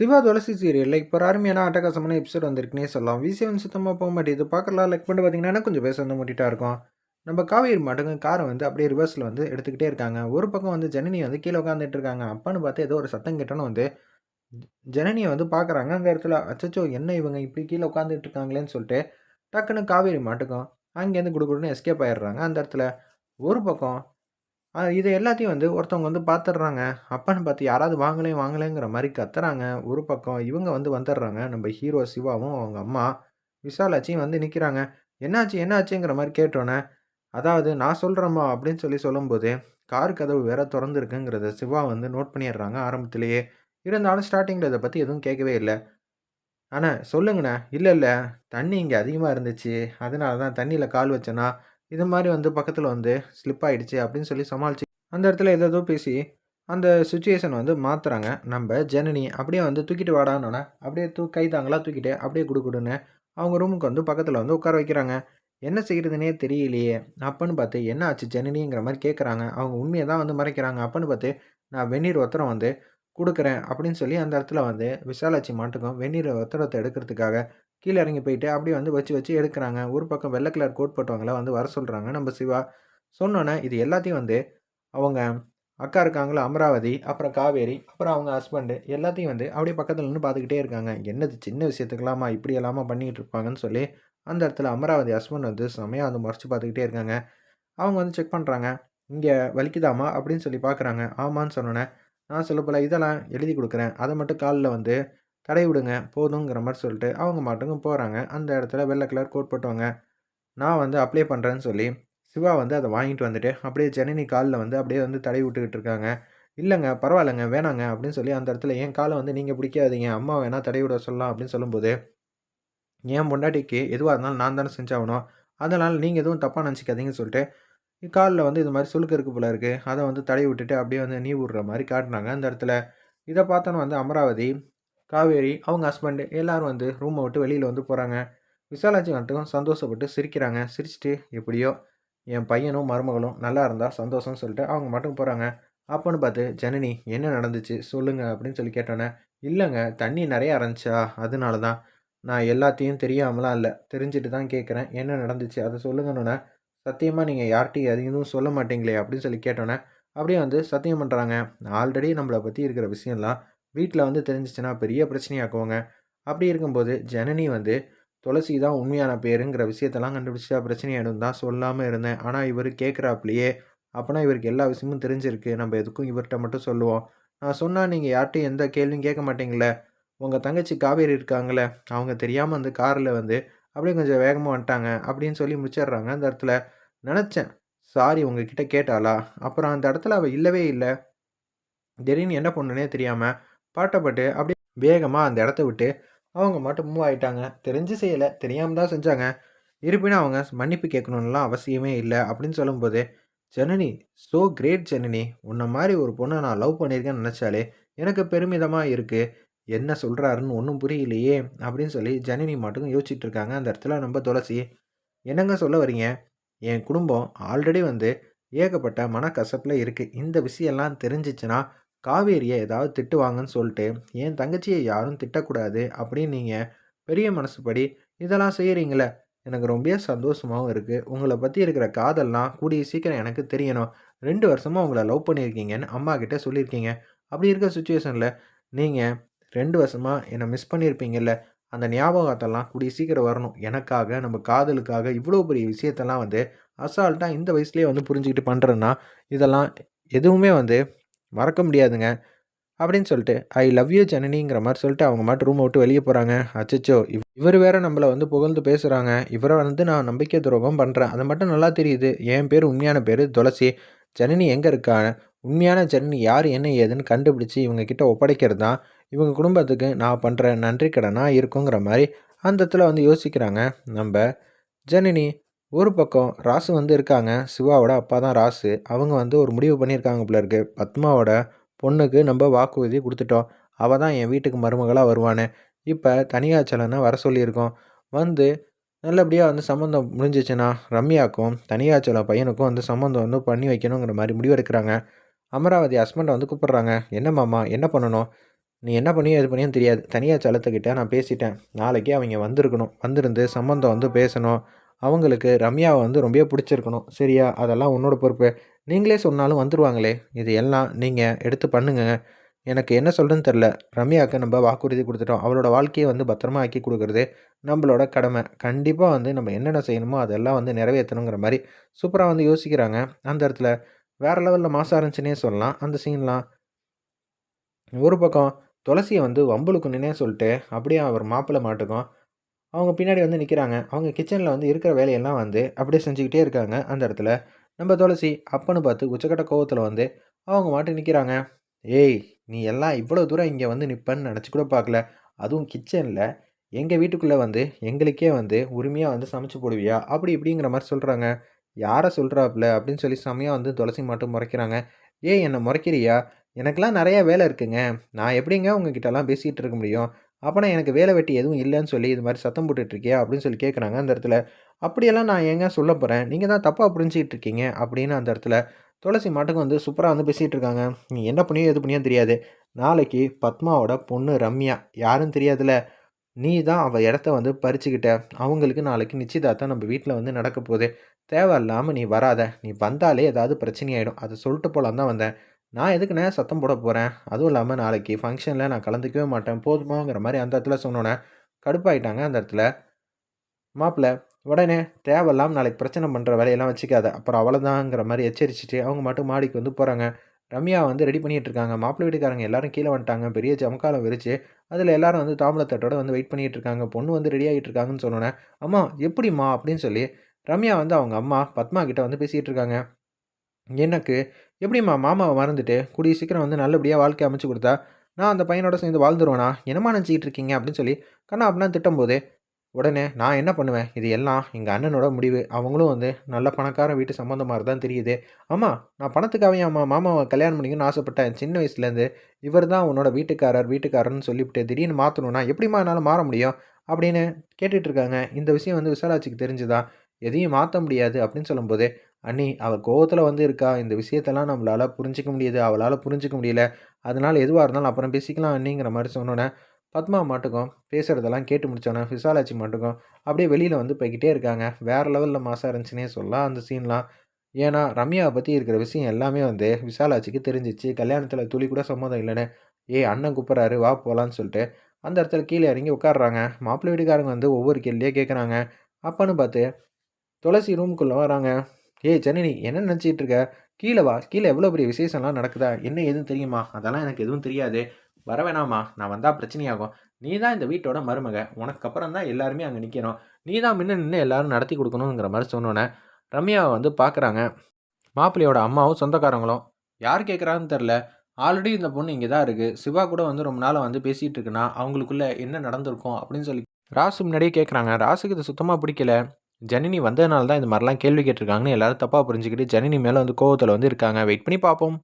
சிவா துளசி சீரியலில் இப்போ அருமையான அட்டகாசமான எபிசோட் வந்திருக்குனே சொல்லலாம். விசேவன் சுத்தமாக போக மாட்டேது பார்க்கலாம். லைக் பண்ணி பார்த்தீங்கன்னா கொஞ்சம் பேச வந்து முட்டிட்டா இருக்கும். நம்ம காவேரி மாட்டுங்க காரை வந்து அப்படியே ரிவர்ஸில் வந்து எடுத்துக்கிட்டே இருக்காங்க. ஒரு பக்கம் வந்து ஜனனி வந்து கீழே உட்காந்துட்டு இருக்காங்க. அப்பான்னு பார்த்து ஏதோ ஒரு சத்தம் கேட்டோன்னு வந்து ஜனனியை வந்து பார்க்குறாங்க. அந்த இடத்துல அச்சச்சோ என்ன இவங்க இப்படி கீழே உட்காந்துட்டு இருக்காங்களேன்னு சொல்லிட்டு டக்குன்னு காவேரி மாட்டுக்கும். அங்கேருந்து குடுக்குடுன்னு எஸ்கேப் ஆயிடுறாங்க. அந்த இடத்துல ஒரு பக்கம் இது எல்லாத்தையும் வந்து ஒருத்தவங்க வந்து பார்த்துடுறாங்க. அப்பான்னு பார்த்து யாராவது வாங்கலே வாங்கலேங்கிற மாதிரி கத்துறாங்க. ஒரு பக்கம் இவங்க வந்து வந்துடுறாங்க. நம்ம ஹீரோ சிவாவும், அவங்க அம்மா விசாலாச்சியும் வந்து நிற்கிறாங்க. "என்னாச்சு, என்னாச்சுங்கிற மாதிரி கேட்டோன்னே, "அதாவது நான் சொல்கிறேம்மா அப்படின்னு சொல்லி சொல்லும்போது, கார் கதவு வேற திறந்துருக்குங்கிறத சிவா வந்து நோட் பண்ணிடுறாங்க ஆரம்பத்திலேயே. இருந்தாலும் ஸ்டார்டிங்கில் இதை பற்றி எதுவும் கேட்கவே இல்லை ஆனால் சொல்லுங்கண்ணே." இல்லை இல்லை தண்ணி இங்கே அதிகமாக இருந்துச்சு. அதனால தான் தண்ணியில் கால் வச்சேன்னா" இது மாதிரி வந்து பக்கத்தில் வந்து ஸ்லிப் ஆகிடுச்சு அப்படின்னு சொல்லி சமாளிச்சு அந்த இடத்துல ஏதேதோ பேசி அந்த சுச்சுவேஷன் வந்து மாற்றுறாங்க நம்ம ஜனனி அப்படியே வந்து தூக்கிட்டு வாடானோன்னே அப்படியே தூ கைதாங்களா தூக்கிட்டு அப்படியே கொடுக்குடுன்னு அவங்க ரூமுக்கு வந்து பக்கத்தில் வந்து உட்கார வைக்கிறாங்க. என்ன செய்கிறதுனே தெரியலையே. அப்பன்னு பார்த்து என்ன ஆச்சு ஜனனிங்கிற மாதிரி கேட்குறாங்க அவங்க உண்மையை தான் வந்து மறைக்கிறாங்க. அப்பன்னு பார்த்து நான் வெந்நீர் ஒத்தரம் வந்து கொடுக்குறேன் அப்படின்னு சொல்லி அந்த இடத்துல வந்து விசாலாட்சி மாட்டுக்கும் வெந்நீர் ஒத்தரத்தை எடுக்கிறதுக்காக கீழே இறங்கி போயிட்டு அப்படியே வந்து வச்சு வச்சு எடுக்கிறாங்க. ஒரு பக்கம் வெள்ளை கலர் கோட் போட்டவங்கள வந்து வர சொல்கிறாங்க நம்ம சிவா சொன்னோன்னே இது எல்லாத்தையும் வந்து அவங்க அக்கா இருக்காங்களோ? அமராவதி அப்புறம் காவேரி அப்புறம் அவங்க ஹஸ்பண்டு எல்லாத்தையும் வந்து அப்படியே பக்கத்தில் நின்று பார்த்துக்கிட்டே இருக்காங்க. என்னது சின்ன விஷயத்துக்கெல்லாமா இப்படி எல்லாமா பண்ணிகிட்டு இருப்பாங்கன்னு சொல்லி அந்த இடத்துல அமராவதி ஹஸ்பண்ட் வந்து செமையாக வந்து முறைச்சி பார்த்துக்கிட்டே இருக்காங்க. அவங்க வந்து செக் பண்ணுறாங்க இங்கே வலிக்குதாமா அப்படின்னு சொல்லி பார்க்குறாங்க. ஆமான்னு சொன்னோன்னே நான் சொல்ல இதெல்லாம் எழுதி கொடுக்குறேன். அதை மட்டும் காலில் வந்து கடை விடுங்க போதுங்கிற மாதிரி சொல்லிட்டு அவங்க மாட்டுக்கும் போகிறாங்க அந்த இடத்துல வெள்ளை கலர் கோட் போட்டுவாங்க நான் வந்து அப்ளை பண்ணுறேன்னு சொல்லி சிவா வந்து அதை வாங்கிட்டு வந்துட்டு அப்படியே ஜனனி காலில் வந்து அப்படியே வந்து தடை விட்டுக்கிட்டு இருக்காங்க. இல்லைங்க பரவாயில்லைங்க வேணாங்க அப்படின்னு சொல்லி அந்த இடத்துல என் காலை வந்து நீங்கள் பிடிக்காதீங்க அம்மா வேணால் தடை விட சொல்லலாம் அப்படின்னு சொல்லும்போது என் பொண்டாட்டிக்கு எதுவாக இருந்தாலும் நான் தானே செஞ்சாகணும். அதனால் நீங்கள் எதுவும் தப்பாக நினச்சிக்காதீங்கன்னு சொல்லிட்டு காலில் வந்து இது மாதிரி சுழுக்கு இருக்குது போல இருக்குது அதை வந்து தடை விட்டுட்டு அப்படியே வந்து நீ விடுற மாதிரி காட்டினாங்க. அந்த இடத்துல இதை பார்த்தோன்னு வந்து அமராவதி காவேரி அவங்க ஹஸ்பண்டு எல்லோரும் வந்து ரூமை விட்டு வெளியில் வந்து போகிறாங்க விசாலாட்சி வந்துட்டும் சந்தோஷப்பட்டு சிரிக்கிறாங்க. சிரிச்சிட்டு எப்படியோ என் பையனும் மருமகளும் நல்லா இருந்தால் சந்தோஷம்னு சொல்லிட்டு அவங்க மட்டும் போகிறாங்க அப்போன்னு பார்த்து ஜனனி என்ன நடந்துச்சு? சொல்லுங்கள் அப்படின்னு சொல்லி கேட்டோன்னே இல்லைங்க தண்ணி நிறைய அரைஞ்சா அதனால தான். நான் எல்லாத்தையும் தெரியாமலாம் இல்லை. தெரிஞ்சுட்டு தான் கேட்குறேன். என்ன நடந்துச்சு? அதை சொல்லுங்கன்னொன்னே சத்தியமாக நீங்கள் யார்கிட்டையும் எதுவும் சொல்ல மாட்டீங்களே அப்படின்னு சொல்லி கேட்டோன்னே அப்படியே வந்து சத்தியம் பண்ணுறாங்க ஆல்ரெடி நம்மளை பற்றி இருக்கிற விஷயம்லாம் வீட்டில் வந்து தெரிஞ்சிச்சுன்னா பெரிய பிரச்சனையாக்குவாங்க. அப்படி இருக்கும்போது ஜனனி வந்து துளசி தான் உண்மையான பேருங்கிற விஷயத்தெல்லாம் கண்டுபிடிச்சா பிரச்சனையாயிடும் தான் சொல்லாமல் இருந்தேன். ஆனால் இவர் கேட்குறாப்புலையே. அப்போனா இவருக்கு எல்லா விஷயமும் தெரிஞ்சிருக்கு. நம்ம எதுக்கும் இவர்கிட்ட மட்டும் சொல்லுவோம். நான் சொன்னால் நீங்கள் யார்கிட்டையும் எந்த கேள்வியும் கேட்க மாட்டீங்களே? உங்கள் தங்கச்சி காவேரி இருக்காங்களே அவங்க தெரியாமல் வந்து காரில் வந்து அப்படியே கொஞ்சம் வேகமாக வந்துட்டாங்க. அப்படின்னு சொல்லி முடிச்சிடுறாங்க அந்த இடத்துல. நினச்சேன் சாரி உங்ககிட்ட கேட்டாளா? அப்புறம் அந்த இடத்துல அவள் இல்லவே இல்லை. திடீர்னு என்ன பண்ணுனே தெரியாமல் பாட்டப்பட்டு அப்படியே வேகமாக அந்த இடத்த விட்டு அவங்க மட்டும் மூவ் ஆகிட்டாங்க தெரிஞ்சு செய்யலை தெரியாமல் தான் செஞ்சாங்க. இருப்பினும் அவங்க மன்னிப்பு கேட்கணுன்னுலாம் அவசியமே இல்லை அப்படின்னு சொல்லும்போது ஜனனி ஸோ கிரேட் ஜனனி. உன்னை மாதிரி ஒரு பொண்ணை நான் லவ் பண்ணியிருக்கேன்னு நினச்சாலே எனக்கு பெருமிதமாக இருக்குது என்ன சொல்கிறாருன்னு ஒன்றும் புரியலையே அப்படின்னு சொல்லி ஜனனி மட்டும் யோசிச்சுட்டு இருக்காங்க. அந்த இடத்துல நம்ம துளசி என்னங்க சொல்ல வரீங்க என் குடும்பம் ஆல்ரெடி வந்து ஏகப்பட்ட மனக்கசப்பில் இருக்குது இந்த விஷயம்லாம் தெரிஞ்சிச்சுன்னா காவேரியை ஏதாவது திட்டுவாங்கன்னு சொல்லிட்டு என் தங்கச்சியை யாரும் திட்டக்கூடாது அப்படின்னு நீங்கள் பெரிய மனசுப்படி இதெல்லாம் செய்கிறீங்களே எனக்கு ரொம்ப சந்தோஷமாகவும் இருக்குது உங்களை பற்றி இருக்கிற காதல்லாம் கூடிய சீக்கிரம் எனக்கு தெரியணும். ரெண்டு வருஷமாக உங்களை லவ் பண்ணியிருக்கீங்கன்னு அம்மா கிட்டே சொல்லியிருக்கீங்க. அப்படி இருக்க சுச்சுவேஷனில் நீங்கள் ரெண்டு வருஷமாக என்னை மிஸ் பண்ணியிருப்பீங்கல்ல அந்த ஞாபகத்தெல்லாம் கூடிய சீக்கிரம் வரணும். எனக்காக நம்ம காதலுக்காக இவ்வளோ பெரிய விஷயத்தெல்லாம் வந்து அசால்ட்டாக இந்த வயசுலேயே வந்து புரிஞ்சுக்கிட்டு பண்ணுறேன்னா இதெல்லாம் எதுவுமே வந்து மறக்க முடியாதுங்க. அப்படின்னு சொல்லிட்டு ஐ லவ் யூ ஜனனிங்கிற மாதிரி சொல்லிட்டு அவங்க மட்டும் ரூமை விட்டு வெளியே போகிறாங்க அச்சச்சோ இவ் இவர் வேற நம்மளை வந்து புகழ்ந்து பேசுகிறாங்க இவரை வந்து நான் நம்பிக்கை துரோகம் பண்ணுறேன் அது மட்டும் நல்லா தெரியுது. என் பேர் உண்மையான பேர் துளசி. ஜனனி எங்கே இருக்கா? உண்மையான ஜனனி யார்? என்ன ஏதுன்னு கண்டுபிடிச்சி இவங்க கிட்ட ஒப்படைக்கிறது தான். இவங்க குடும்பத்துக்கு நான் பண்ணுற நன்றி கடனாக இருக்குங்கிற மாதிரி அந்த இடத்துல வந்து யோசிக்கிறாங்க. நம்ம ஜனனி ஒரு பக்கம் ராசு வந்து இருக்காங்க சிவாவோட அப்பா தான் ராசு. அவங்க வந்து ஒரு முடிவு பண்ணியிருக்காங்க போல இருக்கு. பத்மாவோட பொண்ணுக்கு நம்ம வாக்குறுதி கொடுத்துட்டோம். அவள் தான் என் வீட்டுக்கு மருமகளாக வருவானே இப்போ தனியாச்சலனை வர சொல்லியிருக்கோம். வந்து நல்லபடியாக வந்து சம்மந்தம் முடிஞ்சிச்சுன்னா ரம்யாவுக்கும் தனியாச்சலம் பையனுக்கும் வந்து சம்மந்தம் வந்து பண்ணி வைக்கணுங்கிற மாதிரி முடிவெடுக்கிறாங்க அமராவதி ஹஸ்பண்டை வந்து கூப்பிட்றாங்க. என்ன மாமா என்ன பண்ணணும்? நீ என்ன பண்ணியோ எது பண்ணியும் தெரியாது. தனியாக செலுத்துக்கிட்ட நான் பேசிட்டேன். நாளைக்கே அவங்க வந்திருக்கணும். வந்திருந்து சம்மந்தம் வந்து பேசணும். அவங்களுக்கு ரம்யாவை வந்து ரொம்பவே பிடிச்சிருக்கணும். சரியா? அதெல்லாம் உன்னோட பொறுப்பு. நீங்களே சொன்னாலும் வந்துடுவாங்களே இது எல்லாம் நீங்கள் எடுத்து பண்ணுங்க. எனக்கு என்ன சொல்கிறதுன்னு தெரில ரம்யாவுக்கு நம்ம வாக்குறுதி கொடுத்துட்டோம். அவளோட வாழ்க்கையை வந்து பத்திரமா ஆக்கி கொடுக்குறது நம்மளோட கடமை. கண்டிப்பாக வந்து நம்ம என்னென்ன செய்யணுமோ அதெல்லாம் வந்து நிறைவேற்றணுங்கிற மாதிரி சூப்பராக வந்து யோசிக்கிறாங்க. அந்த இடத்துல வேறு லெவலில் மாசம் இருந்துச்சுன்னே சொல்லலாம். அந்த சீன்லாம் ஒரு பக்கம் துளசியை வந்து வம்புளுக்குன்னே சொல்லிட்டு அப்படியே அவர் மாப்பிள்ளை மாட்டுக்கும். அவங்க பின்னாடி வந்து நிற்கிறாங்க அவங்க கிச்சனில் வந்து இருக்கிற வேலையெல்லாம் வந்து அப்படியே செஞ்சுக்கிட்டே இருக்காங்க. அந்த இடத்துல நம்ம துளசி அப்பன்னு பார்த்து உச்சக்கட்ட கோவத்தில் வந்து அவங்க மாட்டு நிற்கிறாங்க ஏய் நீ எல்லாம் இவ்வளோ தூரம் இங்கே வந்து நிற்பேன்னு நினச்சி கூட பார்க்கல. அதுவும் கிச்சனில் எங்கள் வீட்டுக்குள்ளே வந்து எங்களுக்கே வந்து உரிமையாக வந்து சமைச்சு போடுவியா? அப்படி இப்படிங்கிற மாதிரி சொல்கிறாங்க யாரை சொல்கிறாப்புல அப்படின்னு சொல்லி செம்மையாக வந்து துளசி மாட்டும் முறைக்கிறாங்க. ஏய் என்னை முறைக்கிறியா? எனக்கெல்லாம் நிறையா வேலை இருக்குங்க. நான் எப்படிங்க உங்ககிட்டலாம் பேசிகிட்டு இருக்க முடியும்? அப்போனா எனக்கு வேலை வெட்டி எதுவும் இல்லைன்னு சொல்லி இது மாதிரி சத்தம் போட்டுட்ருக்கியா? அப்படின்னு சொல்லி கேட்குறாங்க அந்த இடத்துல. அப்படியெல்லாம் நான் ஏங்க சொல்ல போகிறேன் நீங்கள் தான் தப்பாக புரிஞ்சிக்கிட்டு இருக்கீங்க. அப்படின்னு அந்த இடத்துல துளசி மாட்டுக்கு வந்து சூப்பராக வந்து பேசிகிட்டு இருக்காங்க. நீ என்ன பண்ணியோ எது பண்ணியோ தெரியாது. நாளைக்கு பத்மாவோட பொண்ணு ரம்யா. யாரும் தெரியாதுல. நீ தான் அவள் இடத்த வந்து பறிச்சுக்கிட்ட. அவங்களுக்கு நாளைக்கு நிச்சயதார்த்தம் நம்ம வீட்டில் வந்து நடக்க போகுது. தேவையில்லாமல் நீ வராத. நீ வந்தாலே ஏதாவது பிரச்சனையாயிடும் அதை சொல்லிட்டு போகலான் தான் வந்தேன். நான் எதுக்குண்ணே சத்தம் போட போகிறேன் அதுவும் இல்லாமல் நாளைக்கு ஃபங்க்ஷனில் நான் கலந்துக்கவே மாட்டேன். போதுமாங்கிற மாதிரி அந்த இடத்துல சொன்னோன்னே கடுப்பாயிட்டாங்க அந்த இடத்துல. மாப்பிள்ளை உடனே தேவையில்லாமல் நாளைக்கு பிரச்சனை பண்ணுற வேலையெல்லாம் வச்சுக்காத. அப்புறம் அவ்வளோதாங்கிற மாதிரி எச்சரிச்சிட்டு அவங்க மட்டும் மாடிக்கு வந்து போகிறாங்க ரம்யா வந்து ரெடி பண்ணிகிட்டு இருக்காங்க. மாப்பிள்ளை வீட்டுக்காரங்க எல்லாரும் கீழே வந்துட்டாங்க. பெரிய ஜமக்காலம் விரிச்சு அதில் எல்லாரும் வந்து தாம்பளத்தட்டோட வந்து வெயிட் பண்ணிகிட்டு இருக்காங்க. பொண்ணு வந்து ரெடி ஆகிட்டு இருக்காங்கன்னு சொன்னோன்னே அம்மா எப்படிம்மா? அப்படின்னு சொல்லி ரம்யா வந்து அவங்க அம்மா பத்மா கிட்ட வந்து பேசிகிட்டு இருக்காங்க. எனக்கு எப்படிம்மா மாமாவை மறந்துட்டு? கூடிய சீக்கிரம் வந்து நல்லபடியாக வாழ்க்கை அமைச்சு கொடுத்தா நான் அந்த பையனோட சேர்ந்து வாழ்ந்துருவேனா? என்னமா நினச்சிக்கிட்டு இருக்கீங்க? அப்படின்னு சொல்லி கண்ணா அப்படின்னா திட்டம் போது உடனே நான் என்ன பண்ணுவேன்? இது எல்லாம் எங்கள் அண்ணனோட முடிவு. அவங்களும் வந்து நல்ல பணக்கார வீட்டு சம்மந்தமாக தான் தெரியுது. ஆமாம் நான் பணத்துக்காகவே அம்மா மாமாவை கல்யாணம் பண்ணிக்கணும்னு ஆசைப்பட்டேன். சின்ன வயசுலேருந்து இவர் தான் உன்னோட வீட்டுக்காரர் வீட்டுக்காரர்னு சொல்லிவிட்டு திடீர்னு மாற்றணும்னா எப்படிமா என்னால் மாற முடியும்? அப்படின்னு கேட்டுட்ருக்காங்க இந்த விஷயம் வந்து விசாலாட்சிக்கு தெரிஞ்சுதா? எதையும் மாற்ற முடியாது அப்படின்னு சொல்லும்போது அண்ணி அவள் கோவத்தில் வந்து இருக்கா? இந்த விஷயத்தெல்லாம் நம்மளால் புரிஞ்சிக்க முடியுது. அவளால் புரிஞ்சிக்க முடியல. அதனால் எதுவாக இருந்தாலும் அப்புறம் பேசிக்கலாம் அண்ணிங்கிற மாதிரி சொன்னோன்னே பத்மா மாட்டுக்கும் பேசுகிறதெல்லாம் கேட்டு முடித்தோன்னே விசாலாட்சி மாட்டுக்கும் அப்படியே வெளியில் வந்து போய்கிட்டே இருக்காங்க. வேறு லெவலில் மாசாக இருந்துச்சுன்னே சொல்லலாம் அந்த சீன்லாம் ஏன்னா ரம்யாவை பற்றி இருக்கிற விஷயம் எல்லாமே வந்து விசாலாட்சிக்கு தெரிஞ்சிச்சு. கல்யாணத்தில் துளி கூட சம்மதம் இல்லைன்னு ஏ அண்ணன் கூப்பிட்றாரு வா போகலான்னு சொல்லிட்டு அந்த இடத்துல கீழே இறங்கி உட்காடுறாங்க மாப்பிள்ளை வீட்டுக்காரங்க வந்து ஒவ்வொரு கேள்வியே கேட்குறாங்க அப்பன்னு பார்த்து துளசி ரூமுக்குள்ளே வராங்க. ஏய் ஜனனி என்ன நினச்சிட்டு இருக்க கீழே வா. கீழே எவ்வளோ பெரிய விசேஷம்லாம் நடக்குதா? என்ன எதுவும் தெரியுமா? அதெல்லாம் எனக்கு எதுவும் தெரியாது. வர வேணாமா நான் வந்தால் பிரச்சனையாகும். நீ தான் இந்த வீட்டோட மருமக. உனக்கு அப்புறம் தான் எல்லாருமே அங்கே நிற்கணும் நீ தான் முன்ன நின்று எல்லாரும் நடத்தி கொடுக்கணுங்கிற மாதிரி சொன்னோன்னே ரம்யாவை வந்து பார்க்குறாங்க மாப்பிள்ளையோட அம்மாவும் சொந்தக்காரங்களும். யார் கேட்குறான்னு தெரில. ஆல்ரெடி இந்த பொண்ணு இங்கே தான் இருக்குது சிவா கூட வந்து ரொம்ப நாளாக வந்து பேசிகிட்டு இருக்குன்னா அவங்களுக்குள்ளே என்ன நடந்திருக்கும் அப்படின்னு சொல்லி ராசு முன்னாடியே கேட்குறாங்க ராசுக்கு இது சுத்தமாக பிடிக்கல. ஜனனி வந்ததுனால தான் இந்த மாதிரிலாம் கேள்வி கேட்டிருக்காங்கன்னு எல்லாரும் தப்பாக புரிஞ்சுக்கிட்டு ஜனனி மேலே வந்து கோவத்தில் வந்து இருக்காங்க. வெயிட் பண்ணி பார்ப்போம்.